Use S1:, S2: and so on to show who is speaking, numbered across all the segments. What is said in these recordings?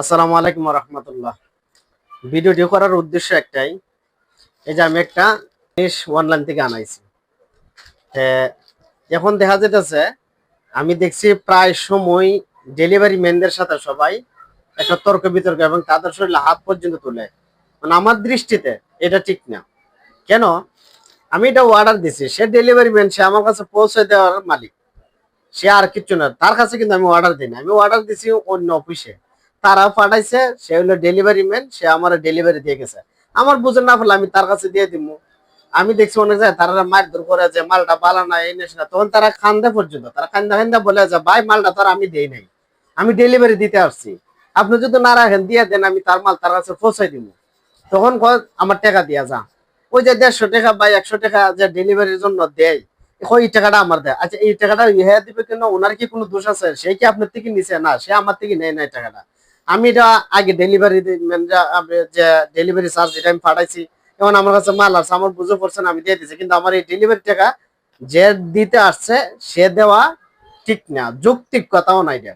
S1: আসসালামু আলাইকুম রহমতুল্লাহ ভিডিওটি করার উদ্দেশ্য একটাই, এই যে আমি একটা জিনিস অনলাইন থেকে আনাইছি। এখন দেখা যেতেছে আমি দেখছি প্রায় সময় ডেলিভারি ম্যানদের সাথে সবাই একটা তর্ক বিতর্ক এবং তাদের শরীরে হাত পর্যন্ত তুলে। মানে আমার দৃষ্টিতে এটা ঠিক না। কেন? আমি এটা অর্ডার দিছি, সে ডেলিভারি ম্যান সে আমার কাছে পৌঁছে দেওয়ার মালিক। সে আর কিচ্ছু না, তার কাছে কিন্তু আমি অর্ডার দিই না। আমি অর্ডার দিছি অন্য অফিসে তারা পাঠাইছে, সে হলো ডেলিভারি ম্যান সে আমার ডেলিভারি দিয়ে গেছে। আমার বুঝে না ফেলে আমি তার কাছে দিয়ে দিব আমি দেখছি অনেক জায়গায় তারা মারধর করে যে মালটা পালা না এই না তখন তারা খান্দে পর্যন্ত, তারা খান্দা খান্দা বলে যে ভাই, মালটা তার আমি দেই নাই। আমি ডেলিভারি দিতে আসছি। আপনি যদি না রাখেন, দিয়ে দেন, আমি তার মাল তার কাছে পৌঁছাই দিব তখন আমার টাকা দিয়া যা। ওই যে দেড়শো টাকা বা একশো টাকা যে ডেলিভারির জন্য দেয় ওই টাকাটা আমার দেয়। আচ্ছা এই টাকাটা ইহা দিবে কেন? ওনার কি কোনো দোষ আছে? সে কি আপনার থেকে নিছে? না, সে আমার থেকে নেয় না এই টাকাটা। আমি এটা আগে ডেলিভারি যে ডেলিভারি চার্জ যেটা আমি পাঠাইছি এখন আমার কাছে মাল আছে আমার বুঝে পড়ছে আমি দিয়ে দিচ্ছি কিন্তু আমার এই ডেলিভারি টাকা যে দিতে আসছে সে দেওয়া ঠিক না যৌক্তিক কথাও নাই এটা।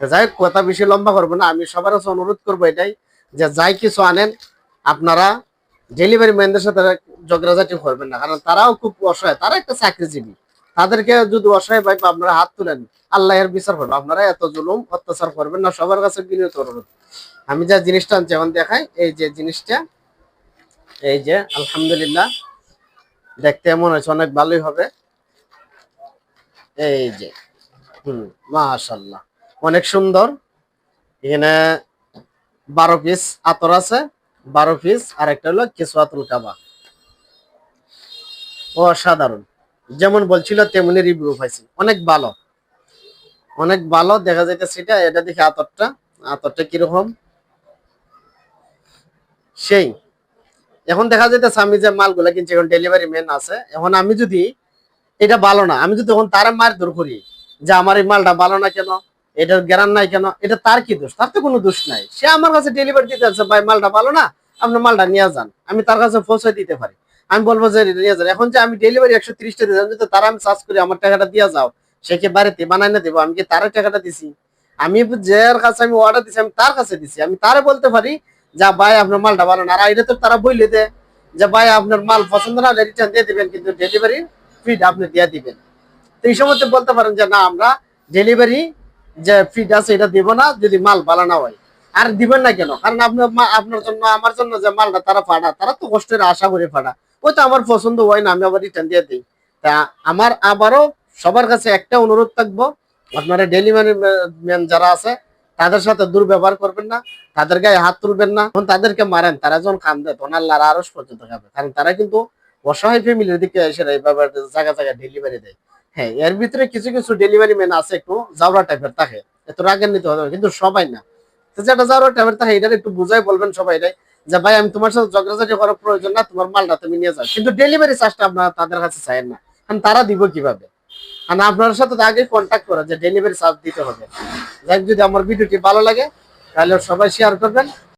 S1: যাই হোক, কথা বেশি লম্বা করব না আমি সবার কাছে অনুরোধ করব এটাই যে যাই কিছু আনেন আপনারা ডেলিভারি ম্যানদের সাথে ঝগড়াঝাটি করবেন না কারণ তারাও খুব অসহায় তারা একটা চাকরিজীবী। তাদেরকে যদি অসহায় ভাই, আপনারা হাত তুলেন আল্লাহ এর বিচার করবেন আপনারা এত জুলুম, অত্যাচার করবেন না, সবার কাছে বিনীত অনুরোধ। আমি যা জিনিসটা এখন দেখাই, এই যে জিনিসটা, এই যে, আলহামদুলিল্লাহ, দেখতে মনে হচ্ছে অনেক ভালোই হবে। এই যে, হুম মাশাল্লাহ অনেক সুন্দর। এখানে বারো পিস আতর আছে, বারো পিস আর একটা হলো কেসুয়াতুল কাবা। অসাধারণ। যেমন বলছিল, তেমনি রিভিউ পাইছি। অনেক ভালো। অনেক ভালো, দেখা যাইতেছে এটা এটা দেখি আতরটা আতরটা কীরকম? সেই। এখন দেখা যাইতেছে আমি যে মালগুলা কিনছি, এখন ডেলিভারি ম্যান আছে। এখন আমি যদি এটা ভালো না, আমি যদি তখন তার মার দূর করি, যে আমার এই মালটা ভালো না কেন, এটার গ্যারান নাই কেন, এটা তার কি দোষ? তার তো কোনো দোষ নাই। সে আমার কাছে ডেলিভারি দিতে আছে, ভাই, মালটা ভালো না, আপনি মালটা নিয়ে যান। আমি তার কাছে পৌঁছে দিতে পারি। আমি বলব যে, নিয়ে যান। এখন যে আমি ডেলিভারি একশো ত্রিশটা দিলাম যদি তারা আমি চার্জ করি, আমার টাকাটা দিয়ে যাও। সে কি বাড়িতে বানাই না দেবো? আমি কি তার টাকাটা দিছি? আমি যার কাছে আমি অর্ডার দিছি, আমি তার কাছে দিছি। আমি তারে বলতে পারি, যা ভাই, আপনার মালটা ভালো না আর এটা তো তারা বললে দে যে, ভাই, আপনার মাল পছন্দ না হলে রিটার্ন দিয়ে দিবেন, কিন্তু ডেলিভারি ফিড আপনি দিয়ে দিবেন। তো এই সময় বলতে পারেন যে, না, আমরা ডেলিভারি যে ফিড আছে, এটা দিব না, যদি মাল ভালো না হয়। আর দিবেন না কেন? কারণ আপনার আপনার জন্য, আমার জন্য যে মালটা তারা ফাড়া তারা তো কষ্টের আশা করে ফাড়া ওই তো আমার পছন্দ হয় না, আমি আবার রিটার্ন দিয়ে দিই। তা আমার আবারও সবার কাছে একটা অনুরোধ থাকব, আপনারা ডেলিভারি ম্যান যারা আছে, তাদের সাথে দুর্ব্যবহার করবেন না, তাদের গায়ে হাত তুলবেন না। তখন তাদেরকে মারেন, তারা যখন কাম দেয় তখন আল্লাহর আরস পর্যন্ত খাবে। কারণ তারা কিন্তু অসহায় ফ্যামিলির দিকে এসে এইভাবে জায়গা জায়গায় ডেলিভারি দেয়। হ্যাঁ এর ভিতরে কিছু কিছু ডেলিভারি ম্যান আছে, একটু জাবরা টাইপের থাকে। এত রাগের নিতে হবে কিন্তু সবাই না। যেটা জাবরা টাইপের থাকে এটা একটু বুঝাই বলবেন সবাই এটাই যে ভাই, আমি তোমার সাথে ঝগড়াঝাটি করার প্রয়োজন না, তোমার মালটা তুমি নিয়ে যাও। কিন্তু ডেলিভারি চার্জটা আপনারা তাদের কাছে চাই না। কারণ তারা দিব কীভাবে? কারণ আপনার সাথে আগে কন্ট্যাক্ট করা যে ডেলিভারি চার্জ দিতে হবে। যাই যদি আমার ভিডিওটি ভালো লাগে, তাহলে সবাই শেয়ার করবেন।